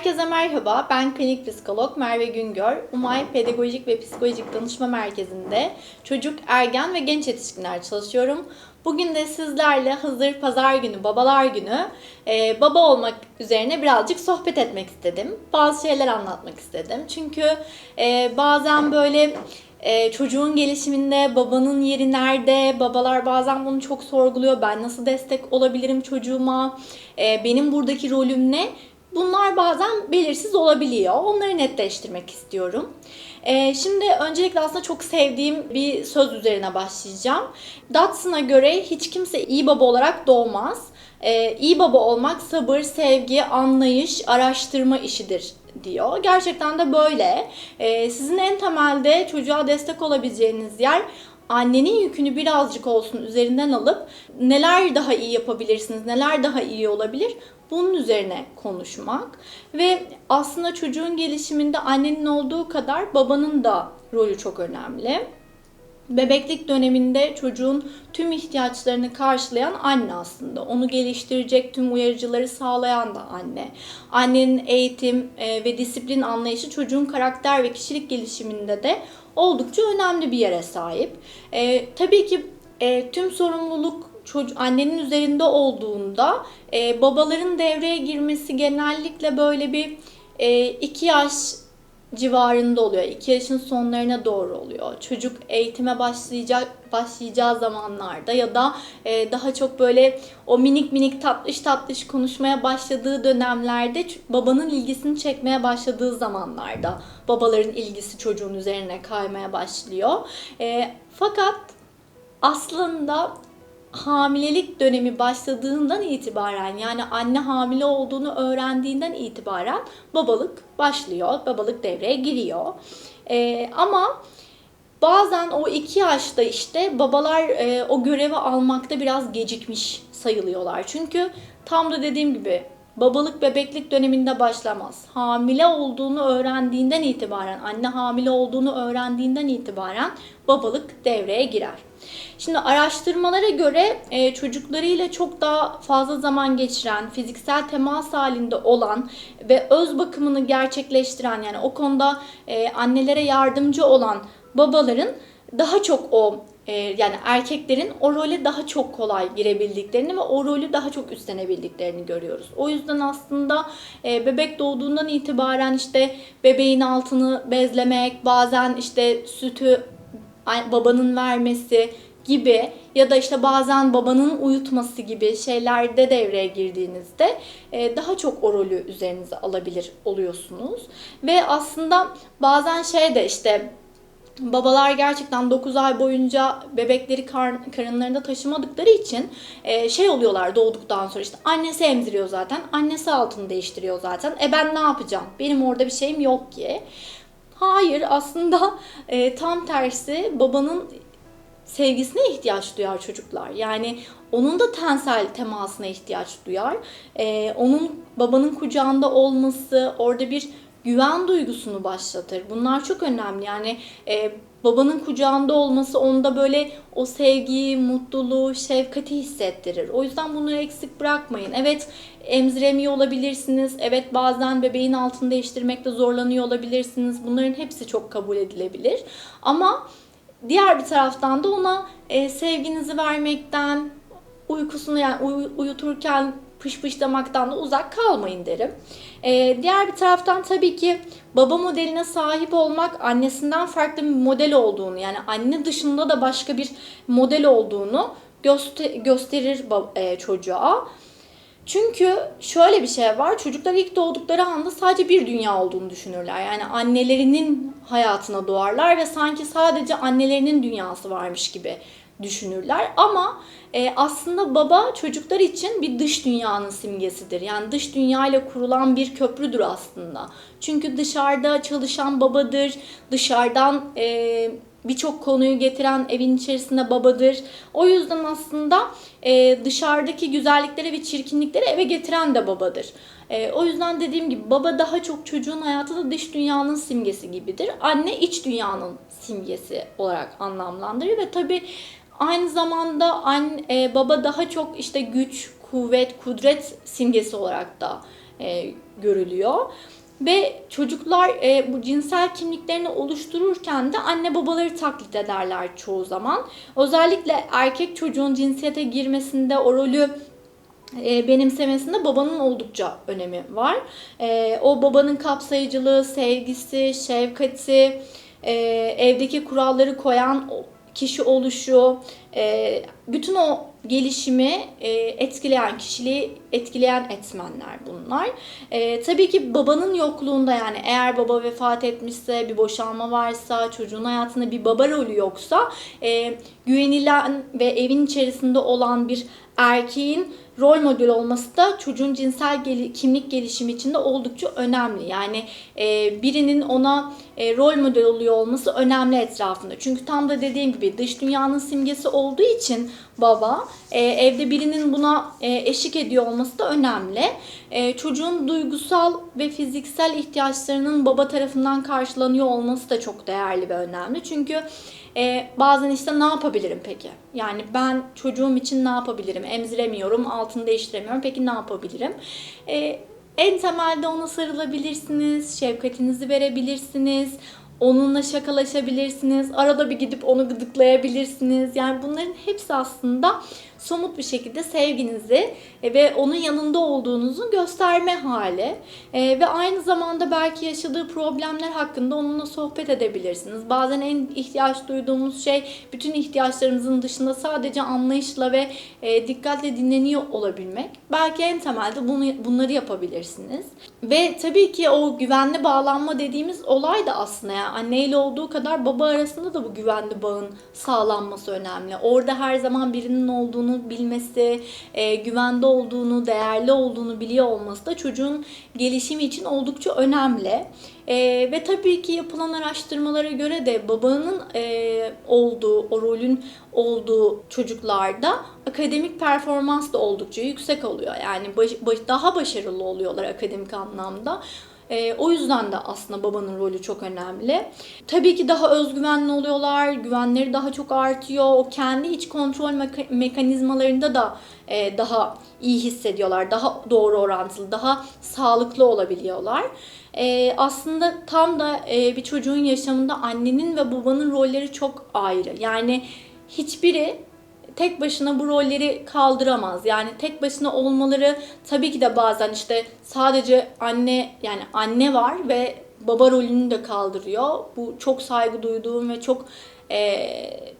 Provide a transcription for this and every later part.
Herkese merhaba. Ben klinik psikolog Merve Güngör. Umay Pedagojik ve Psikolojik Danışma Merkezi'nde çocuk, ergen ve genç yetişkinler çalışıyorum. Bugün de sizlerle hazır pazar günü, babalar günü e, baba olmak üzerine birazcık sohbet etmek istedim. Bazı şeyler anlatmak istedim. Çünkü e, bazen böyle e, çocuğun gelişiminde babanın yeri nerede? Babalar bazen bunu çok sorguluyor. Ben nasıl destek olabilirim çocuğuma? E, benim buradaki rolüm ne? Bunlar bazen belirsiz olabiliyor. Onları netleştirmek istiyorum. Ee, şimdi öncelikle aslında çok sevdiğim bir söz üzerine başlayacağım. Dotson'a göre hiç kimse iyi baba olarak doğmaz. Ee, iyi baba olmak sabır, sevgi, anlayış, araştırma işidir diyor. Gerçekten de böyle. Ee, sizin en temelde çocuğa destek olabileceğiniz yer annenin yükünü birazcık olsun üzerinden alıp neler daha iyi yapabilirsiniz, neler daha iyi olabilir bunun üzerine konuşmak ve aslında çocuğun gelişiminde annenin olduğu kadar babanın da rolü çok önemli. Bebeklik döneminde çocuğun tüm ihtiyaçlarını karşılayan anne aslında. Onu geliştirecek tüm uyarıcıları sağlayan da anne. Annenin eğitim e, ve disiplin anlayışı çocuğun karakter ve kişilik gelişiminde de oldukça önemli bir yere sahip. E, tabii ki e, tüm sorumluluk çocuk annenin üzerinde olduğunda e, babaların devreye girmesi genellikle böyle bir e, iki yaş civarında oluyor. 2 yaşın sonlarına doğru oluyor. Çocuk eğitime başlayacak başlayacağı zamanlarda ya da e, daha çok böyle o minik minik tatlış tatlış konuşmaya başladığı dönemlerde babanın ilgisini çekmeye başladığı zamanlarda babaların ilgisi çocuğun üzerine kaymaya başlıyor. E, fakat aslında hamilelik dönemi başladığından itibaren yani anne hamile olduğunu öğrendiğinden itibaren babalık başlıyor. Babalık devreye giriyor. Ee, ama bazen o iki yaşta işte babalar e, o görevi almakta biraz gecikmiş sayılıyorlar. Çünkü tam da dediğim gibi babalık bebeklik döneminde başlamaz. Hamile olduğunu öğrendiğinden itibaren, anne hamile olduğunu öğrendiğinden itibaren babalık devreye girer. Şimdi araştırmalara göre e, çocuklarıyla çok daha fazla zaman geçiren, fiziksel temas halinde olan ve öz bakımını gerçekleştiren yani o konuda e, annelere yardımcı olan babaların daha çok o yani erkeklerin o role daha çok kolay girebildiklerini ve o rolü daha çok üstlenebildiklerini görüyoruz. O yüzden aslında e, bebek doğduğundan itibaren işte bebeğin altını bezlemek, bazen işte sütü babanın vermesi gibi ya da işte bazen babanın uyutması gibi şeylerde devreye girdiğinizde e, daha çok o rolü üzerinize alabilir oluyorsunuz. Ve aslında bazen şey de işte babalar gerçekten 9 ay boyunca bebekleri kar, karınlarında taşımadıkları için e, şey oluyorlar doğduktan sonra işte annesi emziriyor zaten, annesi altını değiştiriyor zaten. E ben ne yapacağım? Benim orada bir şeyim yok ki. Hayır aslında e, tam tersi babanın sevgisine ihtiyaç duyar çocuklar. Yani onun da tensel temasına ihtiyaç duyar. Ee, onun babanın kucağında olması orada bir güven duygusunu başlatır. Bunlar çok önemli. Yani e, babanın kucağında olması onda böyle o sevgiyi, mutluluğu, şefkati hissettirir. O yüzden bunları eksik bırakmayın. Evet emziremiyor olabilirsiniz. Evet bazen bebeğin altını değiştirmekte zorlanıyor olabilirsiniz. Bunların hepsi çok kabul edilebilir. Ama diğer bir taraftan da ona e, sevginizi vermekten, uykusunu yani uy- uyuturken pışpışlamaktan da uzak kalmayın derim. Ee, diğer bir taraftan tabii ki baba modeline sahip olmak annesinden farklı bir model olduğunu yani anne dışında da başka bir model olduğunu göster- gösterir e, çocuğa. Çünkü şöyle bir şey var. Çocuklar ilk doğdukları anda sadece bir dünya olduğunu düşünürler. Yani annelerinin hayatına doğarlar ve sanki sadece annelerinin dünyası varmış gibi düşünürler. Ama e, aslında baba çocuklar için bir dış dünyanın simgesidir. Yani dış dünya ile kurulan bir köprüdür aslında. Çünkü dışarıda çalışan babadır. Dışarıdan e, birçok konuyu getiren evin içerisinde babadır. O yüzden aslında e, dışarıdaki güzellikleri ve çirkinlikleri eve getiren de babadır. E, o yüzden dediğim gibi baba daha çok çocuğun hayatı da dış dünyanın simgesi gibidir. Anne iç dünyanın simgesi olarak anlamlandırır ve tabi aynı zamanda anne, e, baba daha çok işte güç, kuvvet, kudret simgesi olarak da e, görülüyor. Ve çocuklar e, bu cinsel kimliklerini oluştururken de anne babaları taklit ederler çoğu zaman. Özellikle erkek çocuğun cinsiyete girmesinde o rolü e, benimsemesinde babanın oldukça önemi var. E, o babanın kapsayıcılığı, sevgisi, şefkati, e, evdeki kuralları koyan kişi oluşu, e, bütün o gelişimi e, etkileyen, kişiliği etkileyen etmenler bunlar. E, tabii ki babanın yokluğunda yani eğer baba vefat etmişse, bir boşanma varsa, çocuğun hayatında bir baba rolü yoksa e, güvenilen ve evin içerisinde olan bir erkeğin rol model olması da çocuğun cinsel geli- kimlik gelişimi için de oldukça önemli. Yani e, birinin ona e, rol model oluyor olması önemli etrafında. Çünkü tam da dediğim gibi dış dünyanın simgesi olduğu için baba e, evde birinin buna e, eşlik ediyor olması da önemli. E, çocuğun duygusal ve fiziksel ihtiyaçlarının baba tarafından karşılanıyor olması da çok değerli ve önemli. Çünkü e, bazen işte ne yapabilirim peki? Yani ben çocuğum için ne yapabilirim? Emziremiyorum, altını değiştiremiyorum. Peki ne yapabilirim? E, en temelde ona sarılabilirsiniz, şefkatinizi verebilirsiniz. Onunla şakalaşabilirsiniz. Arada bir gidip onu gıdıklayabilirsiniz. Yani bunların hepsi aslında somut bir şekilde sevginizi e, ve onun yanında olduğunuzu gösterme hali. E, ve aynı zamanda belki yaşadığı problemler hakkında onunla sohbet edebilirsiniz. Bazen en ihtiyaç duyduğumuz şey bütün ihtiyaçlarımızın dışında sadece anlayışla ve e, dikkatle dinleniyor olabilmek. Belki en temelde bunu, bunları yapabilirsiniz. Ve tabii ki o güvenli bağlanma dediğimiz olay da aslında yani anneyle olduğu kadar baba arasında da bu güvenli bağın sağlanması önemli. Orada her zaman birinin olduğunu bilmesi, e, güvende olduğunu, değerli olduğunu biliyor olması da çocuğun gelişimi için oldukça önemli. E, ve tabii ki yapılan araştırmalara göre de babanın e, olduğu, o rolün olduğu çocuklarda akademik performans da oldukça yüksek oluyor. Yani baş, baş, daha başarılı oluyorlar akademik anlamda. E, o yüzden de aslında babanın rolü çok önemli. Tabii ki daha özgüvenli oluyorlar, güvenleri daha çok artıyor. O kendi iç kontrol meka- mekanizmalarında da e, daha iyi hissediyorlar, daha doğru orantılı, daha sağlıklı olabiliyorlar. E, aslında tam da e, bir çocuğun yaşamında annenin ve babanın rolleri çok ayrı. Yani hiçbiri tek başına bu rolleri kaldıramaz. Yani tek başına olmaları tabii ki de bazen işte sadece anne yani anne var ve baba rolünü de kaldırıyor. Bu çok saygı duyduğum ve çok eee,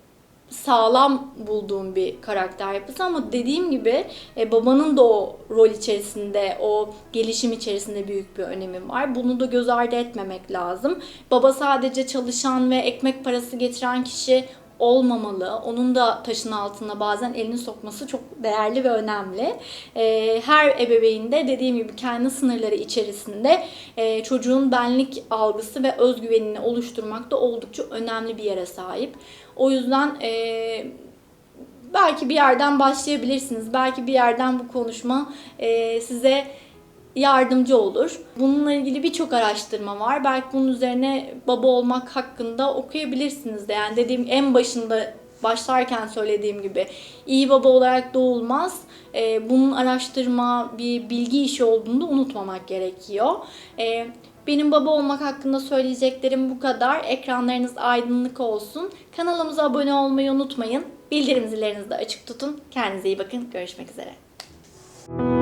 sağlam bulduğum bir karakter yapısı ama dediğim gibi e, babanın da o rol içerisinde, o gelişim içerisinde büyük bir önemi var. Bunu da göz ardı etmemek lazım. Baba sadece çalışan ve ekmek parası getiren kişi olmamalı. Onun da taşın altına bazen elini sokması çok değerli ve önemli. Ee, her ebeveyn de dediğim gibi kendi sınırları içerisinde e, çocuğun benlik algısı ve özgüvenini oluşturmakta oldukça önemli bir yere sahip. O yüzden e, belki bir yerden başlayabilirsiniz. Belki bir yerden bu konuşma e, size yardımcı olur. Bununla ilgili birçok araştırma var. Belki bunun üzerine baba olmak hakkında okuyabilirsiniz de. Yani dediğim en başında başlarken söylediğim gibi iyi baba olarak doğulmaz. Ee, bunun araştırma, bir bilgi işi olduğunu unutmamak gerekiyor. Ee, benim baba olmak hakkında söyleyeceklerim bu kadar. Ekranlarınız aydınlık olsun. Kanalımıza abone olmayı unutmayın. Bildirim zillerinizi de açık tutun. Kendinize iyi bakın. Görüşmek üzere.